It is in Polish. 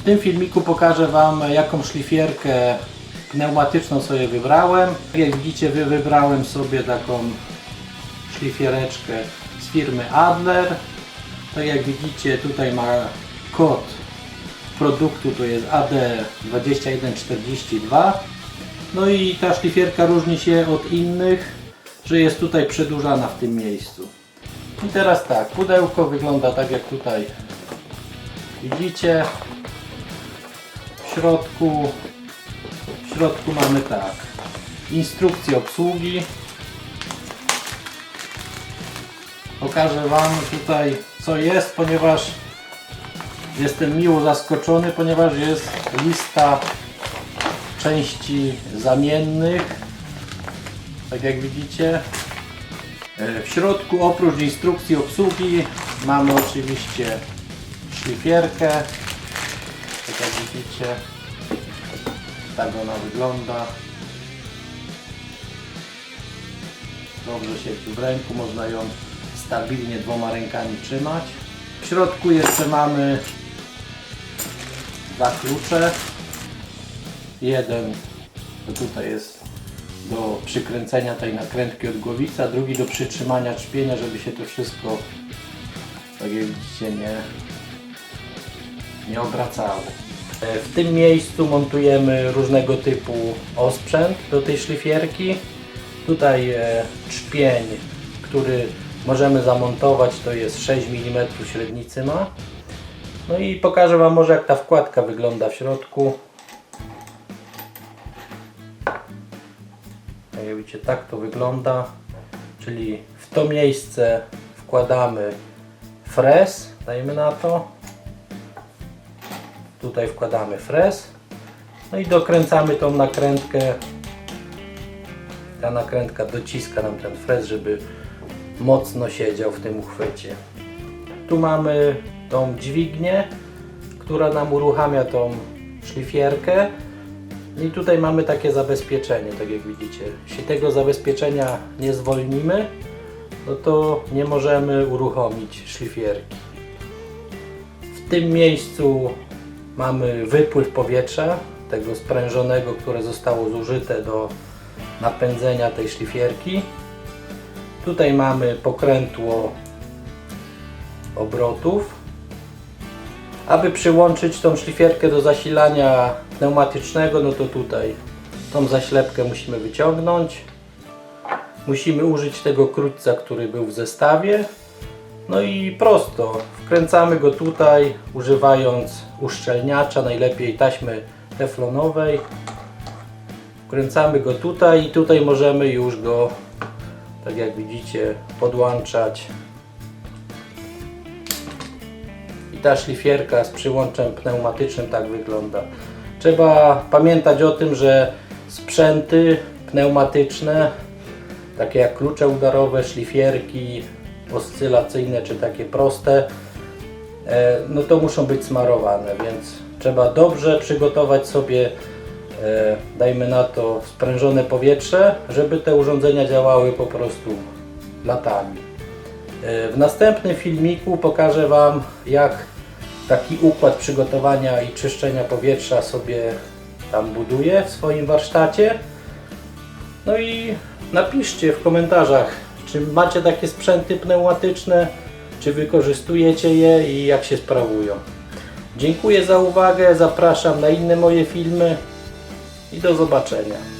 W tym filmiku pokażę Wam jaką szlifierkę pneumatyczną sobie wybrałem. Jak widzicie wy wybrałem sobie taką szlifiereczkę z firmy Adler. Tak jak widzicie tutaj ma kod produktu to jest AD2142 no i ta szlifierka różni się od innych, że jest tutaj przedłużana w tym miejscu. I teraz tak, pudełko wygląda tak jak tutaj widzicie. W środku, w środku mamy tak, instrukcję obsługi. Pokażę Wam tutaj co jest, ponieważ jestem miło zaskoczony, ponieważ jest lista części zamiennych. Tak jak widzicie. E, W środku oprócz instrukcji obsługi mamy oczywiście szlifierkę. Widzicie. Tak ona wygląda. Dobrze siedzi w ręku, można ją stabilnie dwoma rękami trzymać. W środku jeszcze mamy dwa klucze. Jeden to tutaj jest do przykręcenia tej nakrętki od głowicy, a drugi do przytrzymania trzpienia, żeby się to wszystko, tak jak widzicie, nie, nie obracało. E, W tym miejscu montujemy różnego typu osprzęt do tej szlifierki. Tutaj e, trzpień, który możemy zamontować, to jest 6 mm średnicy ma. No i pokażę Wam może jak ta wkładka wygląda w środku. Jak widzicie, tak to wygląda. Czyli w to miejsce wkładamy frez, dajmy na to. Tutaj wkładamy frez. No i dokręcamy tą nakrętkę. Ta nakrętka dociska nam ten frez, żeby mocno siedział w tym uchwycie. Tu mamy tą dźwignię, która nam uruchamia tą szlifierkę. I tutaj mamy takie zabezpieczenie, tak jak widzicie. Jeśli tego zabezpieczenia nie zwolnimy, no to nie możemy uruchomić szlifierki. W tym miejscu mamy wypływ powietrza, tego sprężonego, które zostało zużyte do napędzenia tej szlifierki. Tutaj mamy pokrętło obrotów. Aby przyłączyć tą szlifierkę do zasilania pneumatycznego, no to tutaj tą zaślepkę musimy wyciągnąć. Musimy użyć tego krótca, który był w zestawie. No i prosto, wkręcamy go tutaj, używając uszczelniacza, najlepiej taśmy teflonowej. Wkręcamy go tutaj i tutaj możemy już go, tak jak widzicie, podłączać i ta szlifierka z przyłączem pneumatycznym tak wygląda. Trzeba pamiętać o tym, że sprzęty pneumatyczne, takie jak klucze udarowe, szlifierki oscylacyjne czy takie proste, e, no to muszą być smarowane, więc trzeba dobrze przygotować sobie, e, dajmy na to, sprężone powietrze, żeby te urządzenia działały po prostu latami. E, W następnym filmiku pokażę Wam jak taki układ przygotowania i czyszczenia powietrza sobie tam buduję w swoim warsztacie. No i napiszcie w komentarzach, czy macie takie sprzęty pneumatyczne, czy wykorzystujecie je i jak się sprawują. Dziękuję za uwagę, zapraszam na inne moje filmy i do zobaczenia.